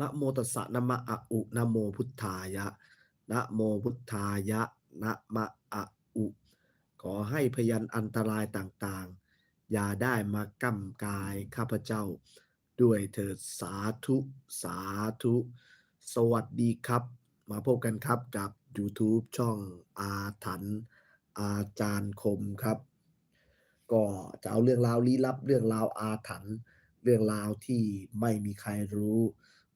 นะโมตัสสะนะมะอะอุนะโมพุทธายะนะโมพุทธายะนะมะอะอุ ขอให้พยันอันตรายต่างๆ อย่าได้มาก้ำกายข้าพเจ้า ด้วยเถิดสาธุสาธุ สวัสดีครับ มาพบกันครับกับ YouTube ช่องอาถรรพ์อาจารย์คมครับ ก็จะเอาเรื่องราวลี้ลับ เรื่องราวอาถรรพ์เรื่องราวที่ไม่มีใครรู้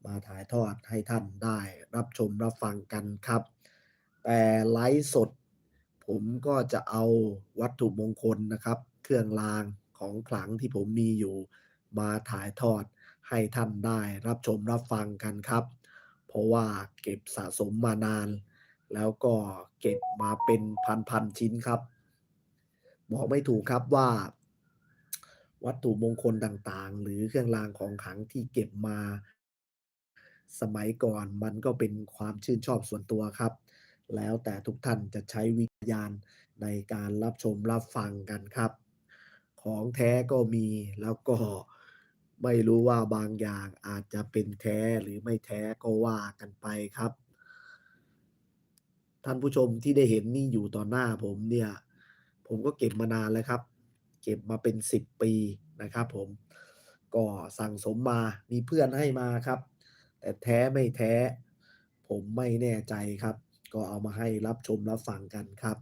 มาถ่ายทอดให้ท่านได้รับชมรับฟังกันครับ แต่ไลฟ์สด ผมก็จะเอาวัตถุมงคลนะครับ เครื่องรางของขลังที่ผมมีอยู่มาถ่ายทอดให้ท่านได้รับชมรับฟังกันครับ เพราะว่าเก็บสะสมมานาน แล้วก็เก็บมาเป็นพันๆชิ้นครับ บอกไม่ถูกครับว่า วัตถุมงคลต่างๆ หรือเครื่องรางของขลังที่เก็บมา สมัยก่อนมันก็เป็นความชื่นชอบส่วนตัวครับ แล้วแต่ทุกท่านจะใช้วิญญาณในการรับชมรับฟังกันครับ ของแท้ก็มีแล้วก็ไม่รู้ว่าบางอย่างอาจจะเป็นแท้หรือไม่แท้ก็ว่ากันไปครับ ท่านผู้ชมที่ได้เห็นนี่อยู่ต่อหน้าผมเนี่ย ผมก็เก็บมานานแล้วครับ เก็บมาเป็น 10 ปีนะครับผมก็สั่งสมมามีเพื่อนให้มาครับ แต่แท้ไม่แท้ ผมไม่แน่ใจครับ ก็เอามาให้รับชมรับฟังกันครับ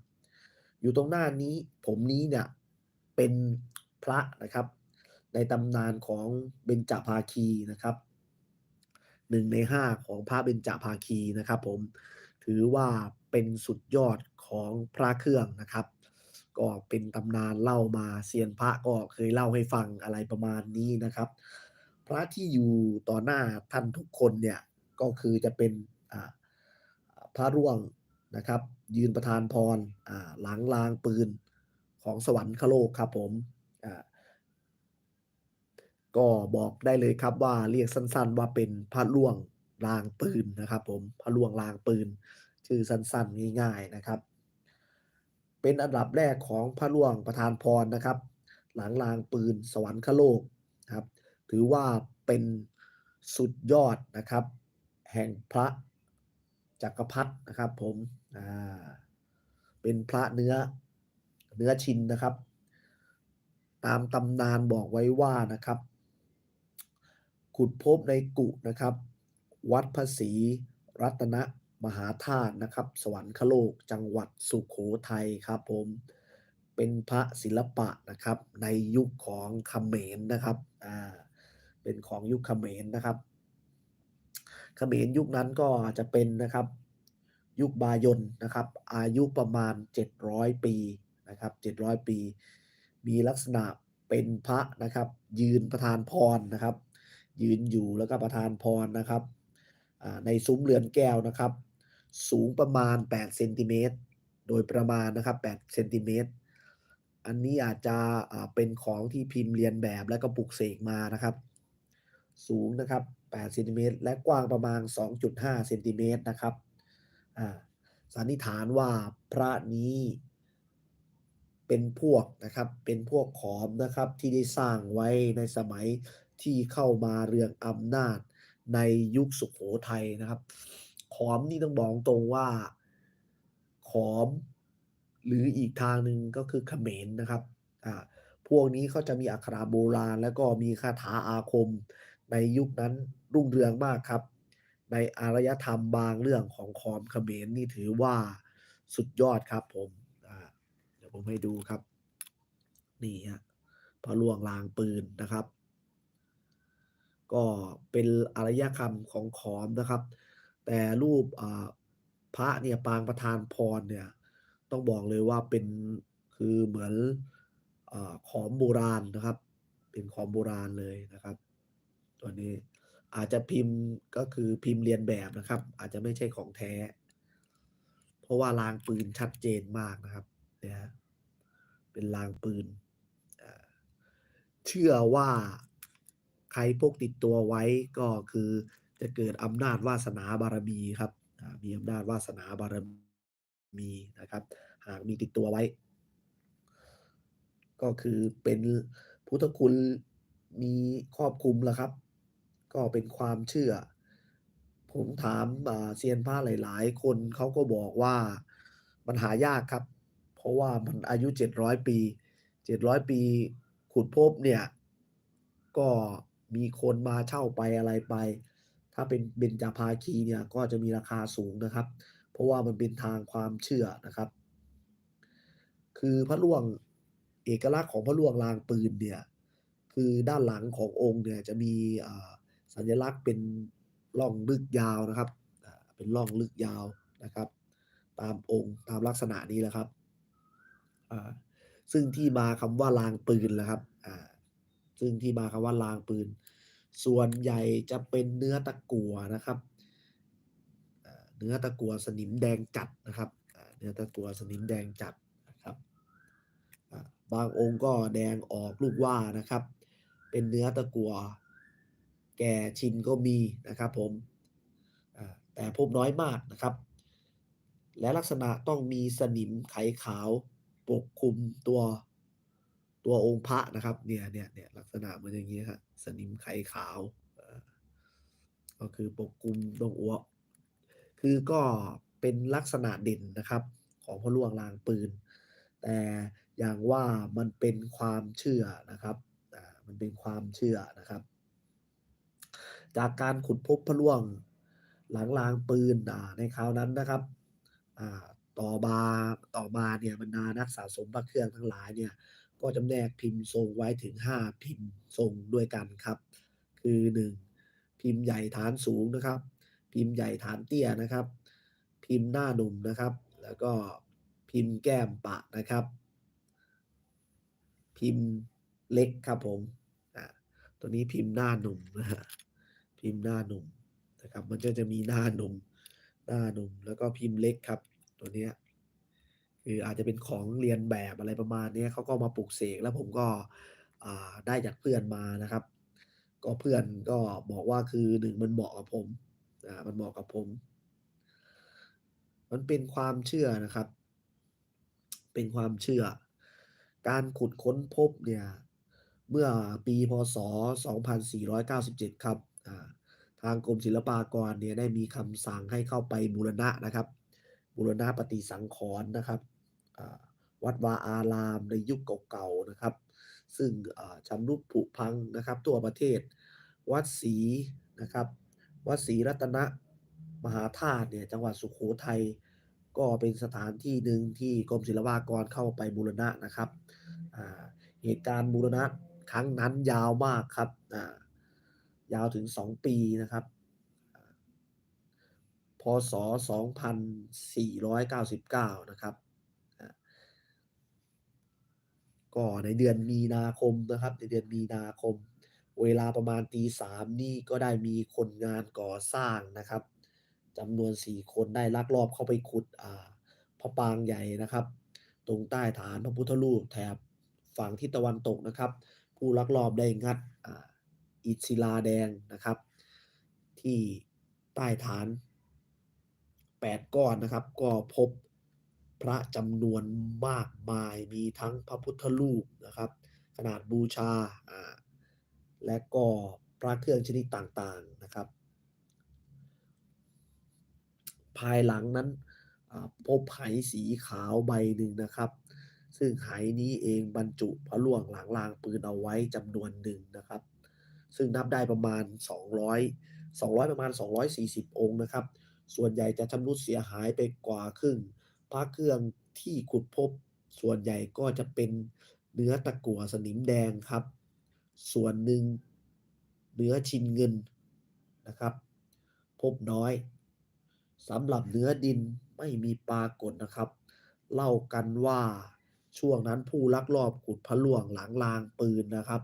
อยู่ตรงหน้านี้ผมนี้เนี่ยเป็นพระนะครับ ในตำนานของเบญจภาคีนะครับหนึ่งในห้าของพระเบญจภาคีนะครับ ผมถือว่าเป็นสุดยอดของพระเครื่องนะครับ ก็เป็นตำนานเล่ามาเซียนพระก็เคยเล่าให้ฟังอะไรประมาณนี้นะครับ พระที่อยู่ต่อหน้าท่านทุกคนเนี่ยก็คือจะเป็นพระร่วงนะครับ ยืนประธานพรหลังลางปืนของสวรรคโลกครับผมก็บอกได้เลยครับว่าเรียกสั้นๆว่าเป็นพระล่วงลางปืนนะครับผมพระล่วงลางปืน ชื่อสั้นๆง่ายๆนะครับ เป็นอันดับแรกของพระล่วงประธานพรนะครับ หลังลางปืนสวรรคโลก ถือว่าเป็นสุดยอดนะครับ แห่งพระจักรพรรดินะครับผมอ่าเป็นพระเนื้อเนื้อชินนะครับ ตามตำนานบอกไว้ว่านะครับ ขุดพบในกุนะครับ วัดพระศรีรัตนมหาธาตุนะครับ สวรรคโลกจังหวัดสุขโขทัยครับผมเป็นพระศิลปะนะครับ ในยุคของเขมรนะครับอ่า เป็นของยุคเขมรนะครับ เขมรยุคนั้นก็จะเป็นนะครับยุคบายนนะครับ อายุประมาณ 700 ปีนะครับ700 ปี มีลักษณะเป็นพระนะครับ ยืนประธานพรนะครับ ยืนอยู่แล้วก็ประธานพรนะครับในซุ้มเรือนแก้วนะครับ สูงประมาณ8เซนติเมตรโดยประมาณนะครับ8เซนติเมตรอันนี้อาจจะเป็นของที่พิมพ์เรียนแบบแล้วก็ปลุกเสกมานะครับ สูงนะครับ8เซนติเมตรและกว้างประมาณ 2.5เซนติเมตรนะครับสันนิษฐานว่าพระนี้เป็นพวกนะครับเป็นพวกขอมนะครับที่ได้สร้างไว้ในสมัยที่เข้ามาเรืองอำนาจในยุคสุขโขทัยนะครับ ขอมนี่ต้องบอกตรงว่าขอมหรืออีกทางหนึ่งก็คือเขมรนะครับอ่าพวกนี้เขาจะมีอักขระโบราณ แล้วก็มีคาถาอาคม ในยุคนั้นรุ่งเรืองมากครับ ในอารยธรรมบางเรื่องของขอมเขมรนี่ถือว่าสุดยอดครับผมเดี๋ยวผมให้ดูครับ นี่ฮะพระลวงลางปืนนะครับ ก็เป็นอารยคำของขอมนะครับ แต่รูปพระเนี่ยปางประธานพรเนี่ยต้องบอกเลยว่าเป็นคือเหมือนอขอมโบราณนะครับ เป็นขอมโบราณเลยนะครับ ตัวนี้อาจจะพิมพ์ก็คือพิมพ์เรียนแบบนะครับ อาจจะไม่ใช่ของแท้ เพราะว่าลางปืนชัดเจนมากนะครับเนี่ยเป็นลางปืน เชื่อว่าใครพกติดตัวไว้ก็คือจะเกิดอำนาจวาสนาบารมีครับมีอำนาจวาสนาบารมีนะครับ หากมีติดตัวไว้ ก็คือเป็นพุทธคุณมีครอบคลุมแล้วครับ ก็เป็นความเชื่อ ผมถามเซียนพระหลาย ๆ คนเขาก็บอกว่ามันหายากครับ เพราะว่ามันอายุ 700 ปี 700 ปีขุดพบเนี่ย ก็มีคนมาเช่าไปอะไรไป ถ้าเป็นเบญจภาคีเนี่ยก็จะมีราคาสูงนะครับ เพราะว่ามันเป็นทางความเชื่อนะครับ คือพระล่วงเอกลักษณ์ของพระล่วงลางปืนเนี่ย คือด้านหลังขององค์เนี่ยจะมีอ่า สัญลักษณ์เป็นร่องลึกยาวนะครับ เป็นร่องลึกยาวนะครับ ตามองค์ตามลักษณะนี้แหละครับ ซึ่งที่มาคำว่าลางปืนล่ะครับ ซึ่งที่มาคำว่าลางปืน ส่วนใหญ่จะเป็นเนื้อตะกั่วนะครับ เนื้อตะกั่วสนิมแดงจัดนะครับ เนื้อตะกั่วสนิมแดงจัดนะครับบางองค์ก็แดงออกลูกว่านะครับ เป็นเนื้อตะกั่ว แก่ชินก็มีนะครับผมแต่พบน้อยมากนะครับ และลักษณะต้องมีสนิมไขขาวปกคลุมตัวตัวองค์พระนะครับเนี่ยๆๆลักษณะเหมือนอย่างงี้ครับสนิมไขขาวก็คือปกคลุมตรงอัวคือก็เป็นลักษณะเด่นนะครับ ของพระล่วงลางปืน แต่อย่างว่ามันเป็นความเชื่อนะครับมันเป็นความเชื่อนะครับ จากการขุดพบพะล่วงหลังลางปืนในคราวนั้นนะครับต่อมาต่อมาเนี่ยบรรดานักสะสมพระเครื่องทั้งหลายเนี่ยก็จำแนกพิมพ์ทรงไว้ถึง 5 พิมพ์ทรงด้วยกันครับ คือ 1 พิมพ์ใหญ่ฐานสูงนะครับ พิมพ์ใหญ่ฐานเตี้ยนะครับ พิมพ์หน้าหนุ่มนะครับ แล้วก็พิมพ์แก้มปะนะครับ พิมพ์เล็กครับผมตัวนี้พิมพ์หน้าหนุ่มนะครับ พิมพ์หน้าหนุ่มนะครับ มันก็จะมีหน้าหนุ่มหน้าหนุ่มแล้วก็พิมพ์เล็กครับ ตัวเนี้ยคืออาจจะเป็นของเลียนแบบอะไรประมาณนี้เขาก็มาปลุกเสกแล้วผมก็ได้จากเพื่อนมานะครับ ก็เพื่อนก็บอกว่าคือ1มันเหมาะกับผมอ่ามันเหมาะกับผม มันเป็นความเชื่อนะครับ เป็นความเชื่อ การขุดค้นพบเนี่ย เมื่อปีพ.ศ.2497 ครับ ทางกรมศิลปากรเนี่ยได้มีคำสั่งให้เข้าไปบูรณะนะครับ บูรณะปฏิสังขรณ์นะครับวัดวาอารามในยุคเก่าๆนะครับ ซึ่งชำรุดผุพังนะครับ ทั่วประเทศ วัดศรีนะครับ วัดศรีรัตนมหาธาตุเนี่ยจังหวัดสุโขทัยก็เป็นสถานที่หนึ่งที่กรมศิลปากรเข้าไปบูรณะนะครับ เหตุการณ์บูรณะครั้งนั้นยาวมากครับอ่า ยาวถึง 2 ปีนะครับพ.ศ.2499 นะครับอ่าก็ในเดือนมีนาคมนะครับ ในเดือนมีนาคม เวลาประมาณตี3นี่ก็ได้มีคนงานก่อสร้างนะครับจำนวน 4 คนได้ลักลอบเข้าไปขุดอ่าพระปางใหญ่นะครับ ตรงใต้ฐานพระพุทธรูปแถบฝั่งทิศตะวันตกนะครับ ผู้ลักลอบได้งัด อิศิลาแดงนะครับ ที่ใต้ฐาน 8 ก้อนนะครับ ก็พบพระจำนวนมากมายมีทั้งพระพุทธรูปนะครับ ขนาดบูชาและก็พระเครื่องชนิดต่างๆนะครับ ภายหลังนั้นพบไหสีขาวใบหนึ่งนะครับ ซึ่งไหนี้เองบรรจุพระล่วงหลังลางปืนเอาไว้จำนวนหนึ่งนะครับ ซึ่งนับได้ประมาณ 200 200 ประมาณ 240 องค์นะครับ ส่วนใหญ่จะชำรุดเสียหายไปกว่าครึ่ง พระเครื่องที่ขุดพบ ส่วนใหญ่ก็จะเป็นเนื้อตะกั่วสนิมแดงครับ ส่วนหนึ่งเนื้อชินเงินนะครับ พบน้อยสำหรับเนื้อดินไม่มีปรากฏนะครับ เล่ากันว่าช่วงนั้นผู้ลักลอบขุดพระล่วงหลังลางปืนนะครับ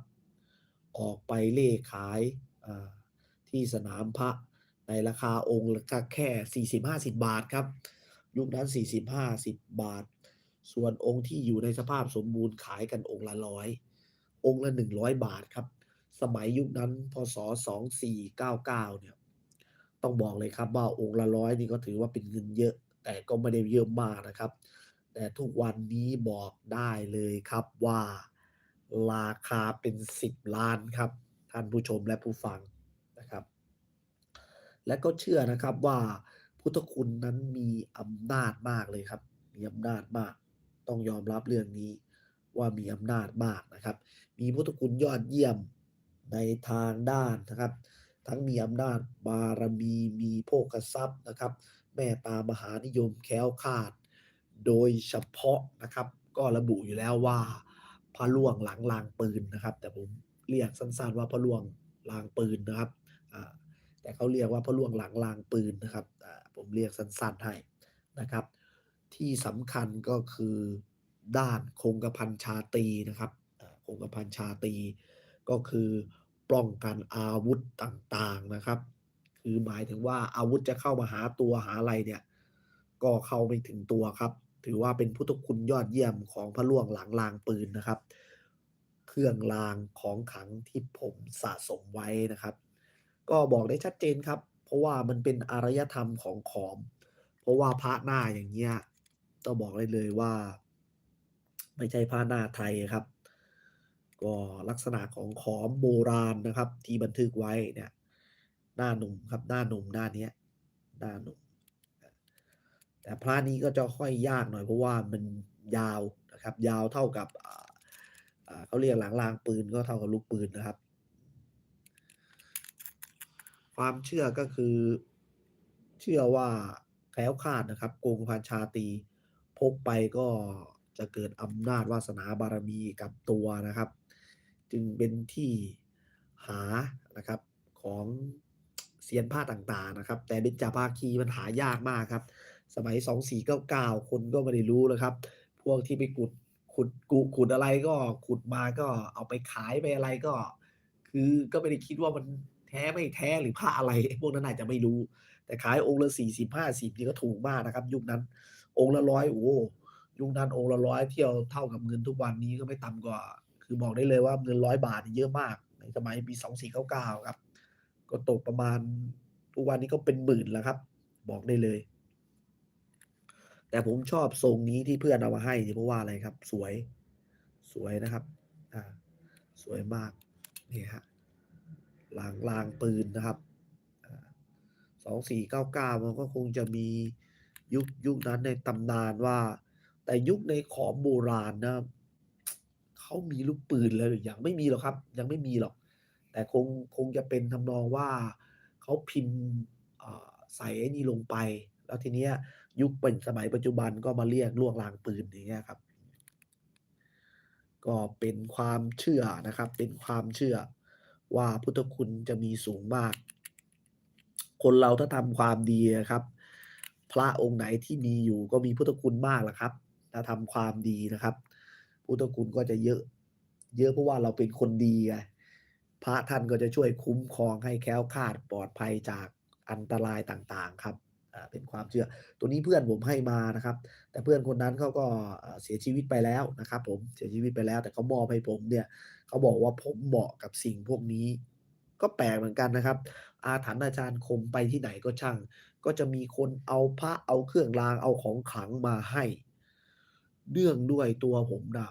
ออกไปเล่ขายที่สนามพระในราคาองค์ละก็แค่ 40-50 บาทครับ ยุคนั้น 40-50 บาท ส่วนองค์ที่อยู่ในสภาพสมบูรณ์ขายกันองค์ละ100องค์ละ 100 บาทครับ สมัยยุคนั้นพ.ศ.2499 เนี่ย ต้องบอกเลยครับว่าองค์ละ100นี่ก็ถือว่าเป็นเงินเยอะ แต่ก็ไม่ได้เยอะมากนะครับ แต่ทุกวันนี้บอกได้เลยครับว่า ราคาเป็น 10 ล้านครับ ท่านผู้ชมและผู้ฟังนะครับ และก็เชื่อนะครับว่าพุทธคุณนั้นมีอำนาจมากเลยครับ มีอำนาจมาก ต้องยอมรับเรื่องนี้ว่ามีอำนาจมากนะครับ มีพุทธคุณยอดเยี่ยมในทางด้านนะครับ ทั้งมีอำนาจบารมีมีโภคทรัพย์นะครับเมตตามหานิยมแคล้วคาด โดยเฉพาะนะครับ ก็ระบุอยู่แล้วว่า พระล่วงหลังลางปืนนะครับ แต่ผมเรียกสั้นๆว่าพระล่วงลางปืนนะครับแต่เขาเรียกว่าพระล่วงหลังลางปืนนะครับอ่ผมเรียกสั้นๆให้นะครับ ที่สำคัญก็คือด้านคงกระพันชาตีนะครับคงกระพันชาตีก็คือป้องกันอาวุธต่างๆนะครับ คือหมายถึงว่าอาวุธจะเข้ามาหาตัวหาอะไรเนี่ย ก็เข้าไม่ถึงตัวครับ ถือว่าเป็นพุทธคุณยอดเยี่ยมของพระล่วงหลังลางปืนนะครับ เครื่องรางของขังที่ผมสะสมไว้นะครับ ก็บอกได้ชัดเจนครับ เพราะว่ามันเป็นอารยธรรมของขอม เพราะว่าพระหน้าอย่างเงี้ยต้องบอกได้เลยว่า ไม่ใช่พระหน้าไทยครับ ก็ลักษณะของขอมโบราณนะครับ ที่บันทึกไว้เนี่ย หน้าหนุ่มครับ หน้าหนุ่มหน้าเนี้ย หน้าหนุ่ม แต่พระนี้ก็จะค่อยยากหน่อยเพราะว่ามันยาวนะครับ ยาวเท่ากับเขาเรียกหลังรางปืนก็เท่ากับลูกปืนนะครับ ความเชื่อก็คือเชื่อว่าแคล้วคลาดนะครับโกงพันชาตีพกไปก็จะเกิดอำนาจวาสนาบารมีกับตัวนะครับ จึงเป็นที่หานะครับของเซียนผ้าต่างๆนะครับ แต่เบญจภาคีมันหายากมากครับ สมัย2499คนก็ไม่ได้รู้แล้วครับ พวกที่ไปขุดขุดกุขุดอะไรก็ขุดมาก็เอาไปขายไปอะไรก็ คือก็ไม่ได้คิดว่ามันแท้ไม่แท้หรือผ้าอะไร พวกนั้นอาจจะไม่รู้ แต่ขายองค์ละ40 50นี่ก็ถูกมากนะครับ ยุคนั้น องค์ละร้อยโอ้ยุคนั้นองค์ละร้อยเที่ยวเท่ากับเงินทุกวันนี้ก็ไม่ต่ำกว่า คือบอกได้เลยว่าเงินร้อยบาทเยอะมาก ในสมัยปี2499ครับ ก็ตกประมาณทุกวันนี้ก็เป็นหมื่นแล้วครับ บอกได้เลย แต่ผมชอบทรงนี้ที่เพื่อนเอามาให้นี่เพราะว่าอะไรครับ สวยสวยนะครับอ่าสวยมากนี่ครับหลังรางปืนนะครับสองสี่เก้า2499มันก็คงจะมียุคยุคนั้นในตำนานว่า แต่ยุคในขอมโบราณนะเขามีลูกปืนเลยหรือยังไม่มีหรอกครับ ยังไม่มีหรอก แต่คงคงจะเป็นทำนองว่าเขาพิมพ์ใส่ไอ้นี่ลงไป แล้วทีเนี้ย ยุคเป็นสมัยปัจจุบันก็มาเรียกล่วงลางปืนอย่างเงี้ยครับ ก็เป็นความเชื่อนะครับ เป็นความเชื่อว่าพุทธคุณจะมีสูงมาก คนเราถ้าทำความดีอะครับ พระองค์ไหนที่มีอยู่ก็มีพุทธคุณมากแหละครับ ถ้าทำความดีนะครับ พุทธคุณก็จะเยอะ เยอะเพราะว่าเราเป็นคนดีไงพระท่านก็จะช่วยคุ้มครองให้แคล้วคลาดปลอดภัยจากอันตรายต่างๆครับ เป็นความเชื่อ ตัวนี้เพื่อนผมให้มานะครับ แต่เพื่อนคนนั้นเขาก็เสียชีวิตไปแล้วนะครับผมเสียชีวิตไปแล้ว แต่เขามอบให้ผมเนี่ยเขาบอกว่าผมเหมาะกับสิ่งพวกนี้ ก็แปลกเหมือนกันนะครับ อาถรรพ์อาจารย์คมไปที่ไหนก็ช่าง ก็จะมีคนเอาพระเอาเครื่องรางเอาของขลังมาให้เนื่องด้วยตัวผมนะ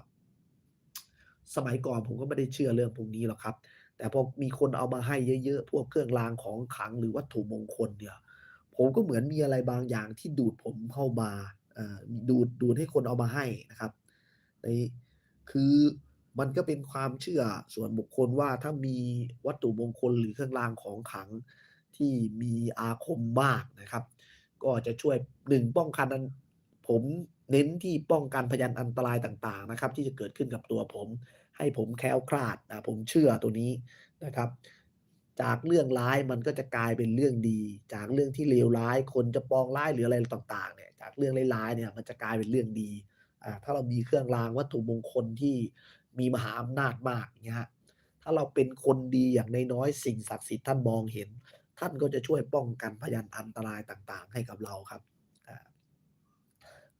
สมัยก่อนผมก็ไม่ได้เชื่อเรื่องพวกนี้หรอกครับ แต่พอมีคนเอามาให้เยอะๆพวกเครื่องรางของขลังหรือวัตถุมงคลเนี่ย ผมก็เหมือนมีอะไรบางอย่างที่ดูดผมเข้ามาดูดดูดให้คนเอามาให้นะครับในคือมันก็เป็นความเชื่อส่วนบุคคลว่าถ้ามีวัตถุมงคลหรือเครื่องรางของขลังที่มีอาคมมากนะครับ ก็จะช่วย1ป้องกันผมเน้นที่ป้องกันพยานอันตรายต่างๆนะครับ ที่จะเกิดขึ้นกับตัวผม ให้ผมแคล้วคลาดผมเชื่อตัวนี้นะครับ จากเรื่องร้ายมันก็จะกลายเป็นเรื่องดี จากเรื่องที่เลวร้าย คนจะปองร้ายหรืออะไรต่างๆเนี่ยจากเรื่องร้ายๆเนี่ยมันจะกลายเป็นเรื่องดีอ่าถ้าเรามีเครื่องรางวัตถุมงคลที่มีมหาอำนาจมากเงี้ยครับถ้าเราเป็นคนดีอย่างในน้อยสิ่งศักดิ์สิทธิ์ท่านมองเห็น ท่านก็จะช่วยป้องกันพยานอันตรายต่างๆ ให้กับเราครับอ่า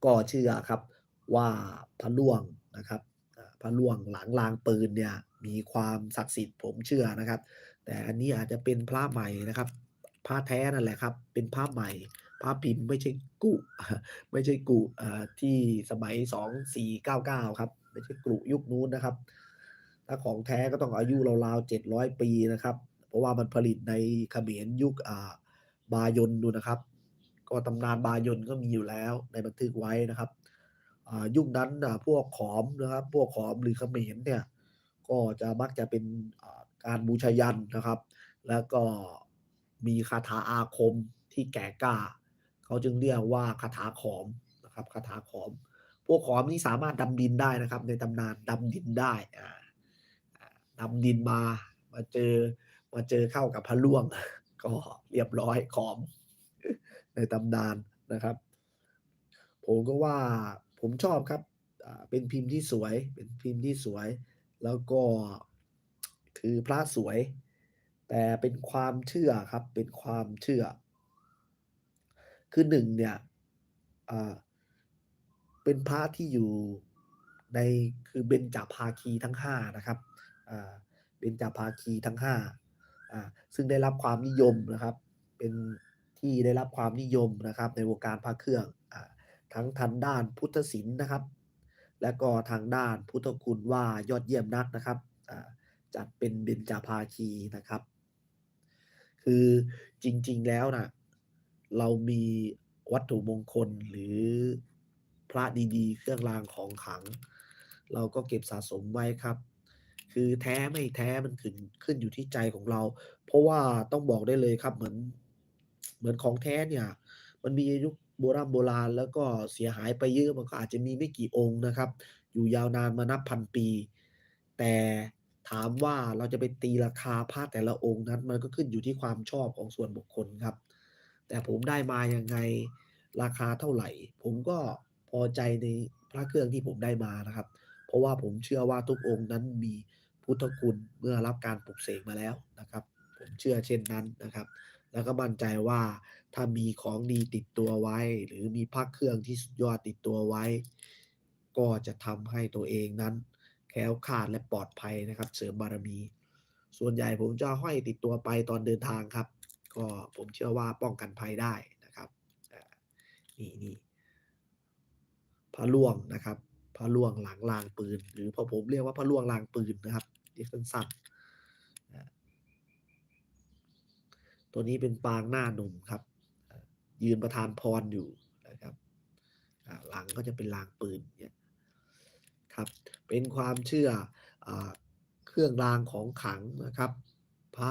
ก็เชื่อครับว่าพระล่วงนะครับอ่าพระล่วงหลังรางปืนเนี่ยมีความศักดิ์สิทธิ์ผมเชื่อนะครับ แต่อันนี้อาจจะเป็นพระใหม่นะครับพระแท้นั่นแหละครับ เป็นพระใหม่พระพิมพ์ไม่ใช่กุไม่ใช่กุที่สมัย2499ครับ ไม่ใช่กุยุคนู้นนะครับ ถ้าของแท้ก็ต้องอายุราวๆ700ปีนะครับ เพราะว่ามันผลิตในเขมรยุคอ่าบายนดูนะครับ ก็ตำนานบายนก็มีอยู่แล้วในบันทึกไว้นะครับยุคนั้นพวกขอมนะครับ พวกขอมหรือเขมรเนี่ย ก็จะมักจะเป็น การบูชายัญนะครับ แล้วก็มีคาถาอาคมที่แก่กล้า เขาจึงเรียกว่าคาถาขอมนะครับคาถาขอม พวกขอมนี่สามารถดำดินได้นะครับ ในตำนานดำดินได้อ่าดำดินมามาเจอมาเจอเข้ากับพระล่วง ก็เรียบร้อยขอม ในตำนานนะครับ ผมก็ว่าผมชอบครับเป็นพิมพ์ที่สวยเป็นพิมพ์ที่สวย แล้วก็ คือพระสวย แต่เป็นความเชื่อครับเป็นความเชื่อ คือหนึ่งเนี่ยเป็นพระที่อยู่ในคือเบญจภาคีทั้งห้านะครับเบญจภาคีทั้งห้าซึ่งได้รับความนิยมนะครับ เป็นที่ได้รับความนิยมนะครับในวงการพระเครื่องอทั้งทางด้านพุทธศิลป์นะครับ และก็ทางด้านพุทธคุณว่ายอดเยี่ยมนักนะครับ จัดเป็นเบญจภาคีนะครับ คือจริง ๆแล้วน่ะเรามีวัตถุมงคลหรือพระดีๆ เครื่องรางของขลัง เราก็เก็บสะสมไว้ครับ คือแท้ไม่แท้มันขึ้นขึ้นอยู่ที่ใจของเรา เพราะว่าต้องบอกได้เลยครับเหมือนเหมือนของแท้เนี่ย มันมีอายุโบร่ำโบราณแล้วก็เสียหายไปเยอะมันก็อาจจะมีไม่กี่องค์นะครับ อยู่ยาวนานมานับพันปี แต่ ถามว่าเราจะไปตีราคาพระแต่ละองค์นั้น มันก็ขึ้นอยู่ที่ความชอบของส่วนบุคคลครับ แต่ผมได้มายังไงราคาเท่าไหร่ ผมก็พอใจในพระเครื่องที่ผมได้มานะครับ เพราะว่าผมเชื่อว่าทุกองค์นั้นมีพุทธคุณเมื่อรับการปลุกเสกมาแล้วนะครับ ผมเชื่อเช่นนั้นนะครับ แล้วก็มั่นใจว่าถ้ามีของดีติดตัวไว้ หรือมีพระเครื่องที่สุดยอดติดตัวไว้ ก็จะทำให้ตัวเองนั้น แคล้วคลาดและปลอดภัยนะครับ เสริมบารมี ส่วนใหญ่ผมจะห้อยติดตัวไปตอนเดินทางครับ ก็ผมเชื่อว่าป้องกันภัยได้นะครับนี่นี่พระล่วงนะครับพระล่วงหลังรางปืน หรือพอผมเรียกว่าพระล่วงรางปืนนะครับเรียกสั้นๆตัวนี้เป็นปางหน้าหนุ่มครับ ยืนประทานพรอยู่นะครับหลังก็จะเป็นรางปืนเนี่ย ครับ เป็นความเชื่ออเครื่องรางของขังนะครับ พระ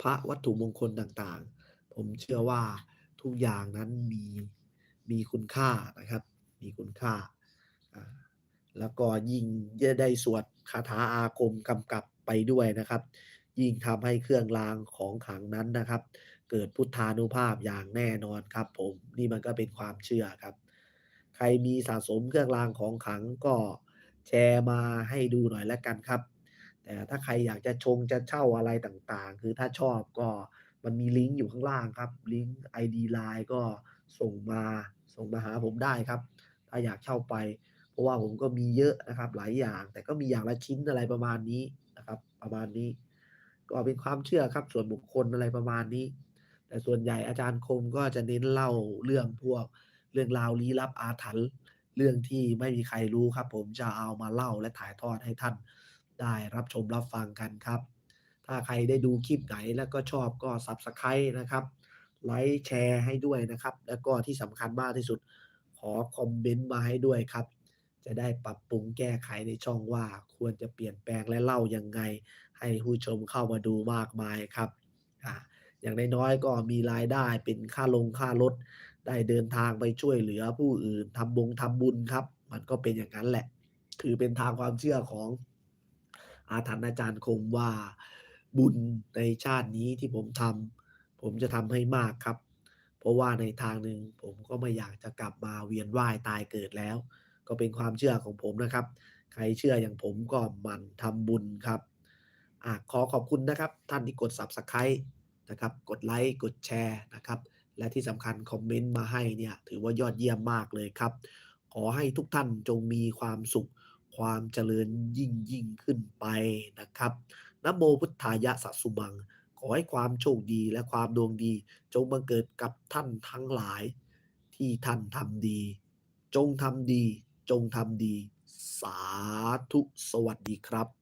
พระวัตถุมงคลต่างๆ ผมเชื่อว่าทุกอย่างนั้นมีมีคุณค่านะครับ มีคุณค่า แล้วก็ยิ่งจะได้สวดคาถาอาคมกำกับไปด้วยนะครับ ยิ่งทำให้เครื่องรางของขังนั้นนะครับ เกิดพุทธานุภาพอย่างแน่นอนครับผม นี่มันก็เป็นความเชื่อครับ รมีสะสมเครื่องรางของขลังก็แชร์มาให้ดูหน่อยแล้วกันครับ แต่ถ้าใครอยากจะชงจะเช่าอะไรต่างๆ คือถ้าชอบก็มันมีลิงก์อยู่ข้างล่างครับ ลิงก์ ID LINE ก็ส่งมาส่งมาหาผมได้ครับ ถ้าอยากเช่าไป เพราะว่าผมก็มีเยอะนะครับหลายอย่าง แต่ก็มีอย่างละชิ้นอะไรประมาณนี้นะครับ ประมาณนี้ ก็เป็นความเชื่อครับส่วนบุคคลอะไรประมาณนี้ แต่ส่วนใหญ่อาจารย์คมก็จะเน้นเล่าเรื่องพวก เรื่องราวลี้ลับอาถรรพ์เรื่องที่ไม่มีใครรู้ครับ ผมจะเอามาเล่าและถ่ายทอดให้ท่านได้รับชมรับฟังกันครับ ถ้าใครได้ดูคลิปไหนแล้วก็ชอบก็ Subscribe นะครับไลค์แชร์ให้ด้วยนะครับ แล้วก็ที่สำคัญมากที่สุดขอคอมเมนต์มาให้ด้วยครับ จะได้ปรับปรุงแก้ไขในช่องว่าควรจะเปลี่ยนแปลงและเล่ายังไง ให้ผู้ชมเข้ามาดูมากมายครับ อ่าอย่างน้อยๆก็มีรายได้เป็นค่าลงค่ารถ ได้เดินทางไปช่วยเหลือผู้อื่นทำบงทำบุญครับ มันก็เป็นอย่างนั้นแหละคือเป็นทางความเชื่อของอาถรรพ์อาจารย์คมว่าบุญในชาตินี้ที่ผมทำผมจะทำให้มากครับ เพราะว่าในทางหนึ่งผมก็ไม่อยากจะกลับมาเวียนว่ายตายเกิดแล้ว ก็เป็นความเชื่อของผมนะครับ ใครเชื่ออย่างผมก็มันทำบุญครับอขอขอบคุณนะครับ ท่านที่กด Subscribe นะครับ กดไลค์ กดแชร์นะครับ และที่สำคัญคอมเมนต์มาให้เนี่ยถือว่ายอดเยี่ยมมากเลยครับ ขอให้ทุกท่านจงมีความสุข ความเจริญยิ่งยิ่งขึ้นไปนะครับนะโมพุทธายะสัสสุมัง ขอให้ความโชคดีและความดวงดี จงบังเกิดกับท่านทั้งหลาย ที่ท่านทำดี จงทำดี จงทำดี สาธุสวัสดีครับ